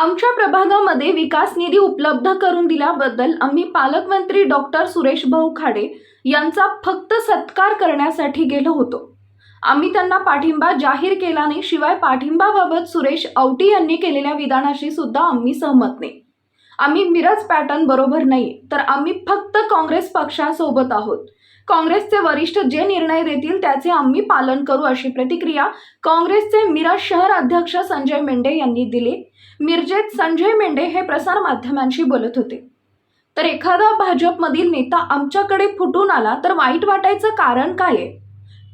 आमच्या प्रभागामध्ये विकास निधी उपलब्ध करून दिल्याबद्दल आम्ही पालकमंत्री डॉक्टर सुरेश भाऊ खाडे यांचा फक्त सत्कार करण्यासाठी गेलो होतो. आम्ही त्यांना पाठिंबा जाहीर केला नाही शिवाय पाठिंबाबाबत सुरेश औटी यांनी केलेल्या विधानाशी सुद्धा आम्ही सहमत नाही. आम्ही मिरज पॅटर्न बरोबर नाही तर आम्ही फक्त काँग्रेस पक्षासोबत आहोत. काँग्रेसचे वरिष्ठ जे निर्णय देतील त्याचे आम्ही पालन करू अशी प्रतिक्रिया काँग्रेसचे मिरज शहर अध्यक्ष संजय मेंढे यांनी दिली. मिरजेत संजय मेंढे हे प्रसारमाध्यमांशी बोलत होते. तर एखादा भाजपमधील नेता आमच्याकडे फुटून आला तर वाईट वाटायचं कारण काय आहे?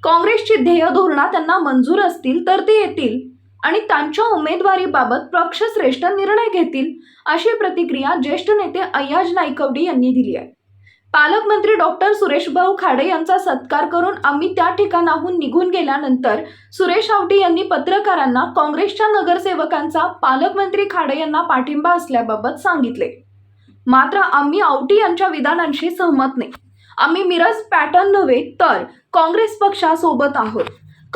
काँग्रेसची ध्येय धोरणा त्यांना मंजूर असतील तर ते येतील आणि त्यांच्या उमेदवारीबाबत पक्षश्रेष्ठ निर्णय घेतील अशी प्रतिक्रिया ज्येष्ठ नेते अय्याज नायकवडी यांनी दिली आहे. पालकमंत्री डॉक्टर सुरेशभाऊ खाडे यांचा सत्कार करून आम्ही त्या ठिकाणाहून निघून गेल्यानंतर सुरेश आवटी यांनी पत्रकारांना काँग्रेसच्या नगरसेवकांचा पालकमंत्री खाडे यांना पाठिंबा असल्याबाबत सांगितले. मात्र आम्ही आवटी यांच्या विधानांशी सहमत नाही. आम्ही मिरज पॅटर्न नव्हे तर काँग्रेस पक्षासोबत आहोत.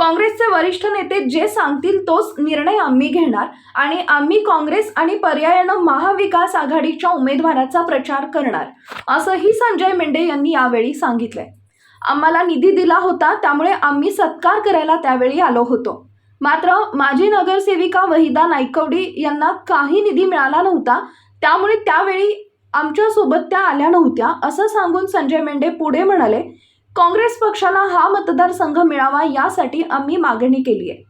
काँग्रेसचे वरिष्ठ नेते जे सांगतील तोच निर्णय आम्ही घेणार आणि आम्ही काँग्रेस आणि पर्यायानं महाविकास आघाडीच्या उमेदवाराचा प्रचार करणार असंही संजय मेंढे यांनी यावेळी सांगितलंय. आम्हाला निधी दिला होता त्यामुळे आम्ही सत्कार करायला त्यावेळी आलो होतो. मात्र माजी नगरसेविका वहिदा नायकवडी यांना काही निधी मिळाला नव्हता त्यामुळे त्यावेळी आमच्यासोबत त्या आल्या नव्हत्या असं सांगून संजय मेंढे पुढे म्हणाले काँग्रेस पक्षाला हा मतदारसंघ मिळावा यासाठी आम्ही मागणी केली आहे.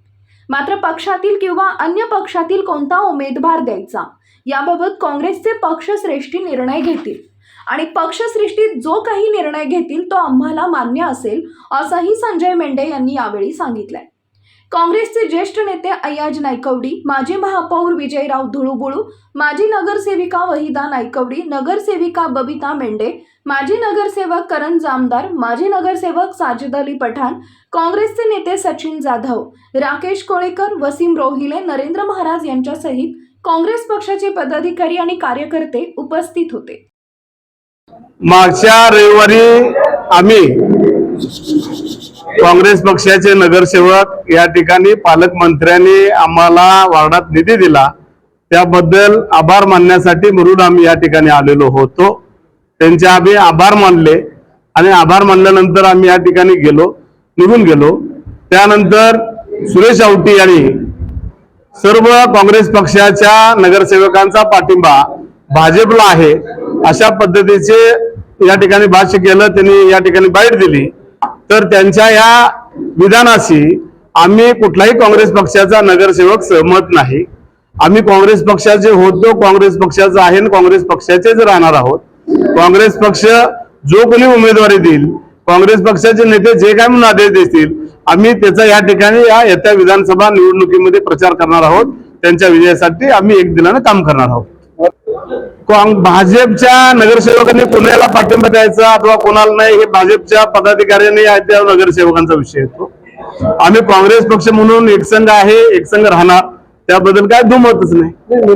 मात्र पक्षातील किंवा अन्य पक्षातील कोणता उमेदवार द्यायचा? याबाबत काँग्रेसचे पक्षश्रेष्ठी निर्णय घेतील. आणि पक्षश्रेष्ठीत जो काही निर्णय घेतील तो आम्हाला मान्य असेल असंही संजय मेंढे यांनी यावेळी सांगितलंय. काँग्रेसचे ज्येष्ठ नेते अय्याज नायकवडी माजी महापौर विजयराव धुळुबुळू माजी नगरसेविका वहिदा नायकवडी नगरसेविका बबिता मेंढे माजी नगरसेवक करण जामदार माजी नगरसेवक साजिद अली पठाण काँग्रेसचे नेते सचिन जाधव राकेश कोळेकर वसीम रोहिले नरेंद्र महाराज यांच्यासहित काँग्रेस पक्षाचे पदाधिकारी आणि कार्यकर्ते उपस्थित होते. मागच्या रविवारी आम्ही काँग्रेस पक्षाचे नगरसेवक या ठिकाणी पालकमंत्र्यांनी आम्हाला वार्डात निधी दिला. त्याबद्दल आभार मानण्यासाठी म्हणून आम्ही या ठिकाणी आलेलो होतो. त्यांचे आम्ही आभार मानले. आणि आभार मानल्यानंतर आम्ही या ठिकाणी गेलो निघून गेलो. त्यानंतर सुरेश आवटी यांनी सर्व काँग्रेस पक्षाच्या नगरसेवकांचा पाठिंबा भाजपला आहे. अशा पद्धतीचे या ठिकाणी भाष्य केलं त्यांनी या ठिकाणी बाईट दिली. तर त्यांच्या या विधानाशी आम्ही कुठलाही काँग्रेस पक्षाचा नगरसेवक सहमत नाही. आम्ही काँग्रेस पक्षाचे होतो काँग्रेस पक्षाचा आहे आणि काँग्रेस पक्षाचेच राहणार आहोत. काँग्रेस पक्ष जो कोणी उमेदवारी देईल काँग्रेस पक्षाचे नेते जे काय म्हणून आदेश देतील आम्ही त्याचा या ठिकाणी या येत्या विधानसभा निवडणुकीमध्ये प्रचार करणार आहोत. त्यांच्या विजयासाठी आम्ही एक दिलानं काम करणार आहोत. भाजपच्या नगरसेवकांनी पुण्याला पाठिंबा द्यायचा अथवा कोणाला नाही हे भाजपच्या पदाधिकाऱ्यांनी त्या नगरसेवकांचा विषय येतो. आम्ही काँग्रेस पक्ष म्हणून एकसंघ आहे एकसंघ राहणार. त्याबद्दल काय दुमतच नाही.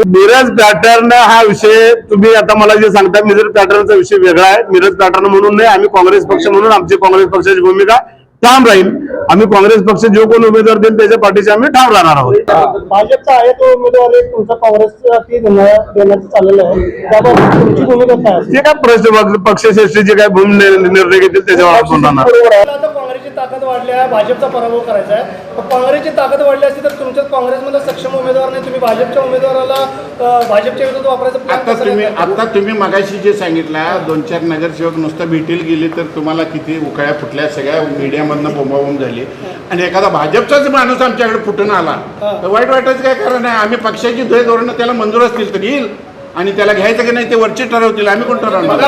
मिरज पॅटर्न हा विषय तुम्ही आता मला जे सांगता मिरज पॅटर्नचा विषय वेगळा आहे. मिरज पॅटर्न म्हणून नाही आम्ही काँग्रेस पक्ष म्हणून आमची काँग्रेस पक्षाची भूमिका ठाम राहील. आम्ही काँग्रेस पक्ष जो कोण उमेदवार देईल त्याच्या पाठीशी आम्ही ठाम राहणार आहोत. भाजपचा आहे तो उमेदवार तुमचा तुमची भूमिका काय? असेल जे काय प्रश्न पक्षश्रेष्ठी जे काय भूमी निर्णय घेतील त्याच्यावर आपण राहणार. ताकद वाढली आहे भाजपचा पराभव करायचा आहे. पण काँग्रेसची ताकद वाढली असती तर तुमच्या काँग्रेसमध्ये सक्षम उमेदवार नाही तुम्ही भाजपच्या उमेदवाराला भाजपच्या विरोधात वापरायचा आता तुम्ही? आता तुम्ही मगाशी जे सांगितलं दोन चार नगरसेवक नुसतं भेटील गेले तर तुम्हाला किती उकळ्या फुटल्या सगळ्या मीडियामधनं बोंबाबोंब झाली. आणि एखादा भाजपचाच माणूस आमच्याकडे फुटून आला. तर वाईट वाटायचं काय कारण आहे? आम्ही पक्षाची ध्येय धोरणं त्याला मंजूर असतील तर येईल. आणि त्याला घ्यायचं की नाही ते वरचे ठरवतील. आम्ही कोण ठरवणार?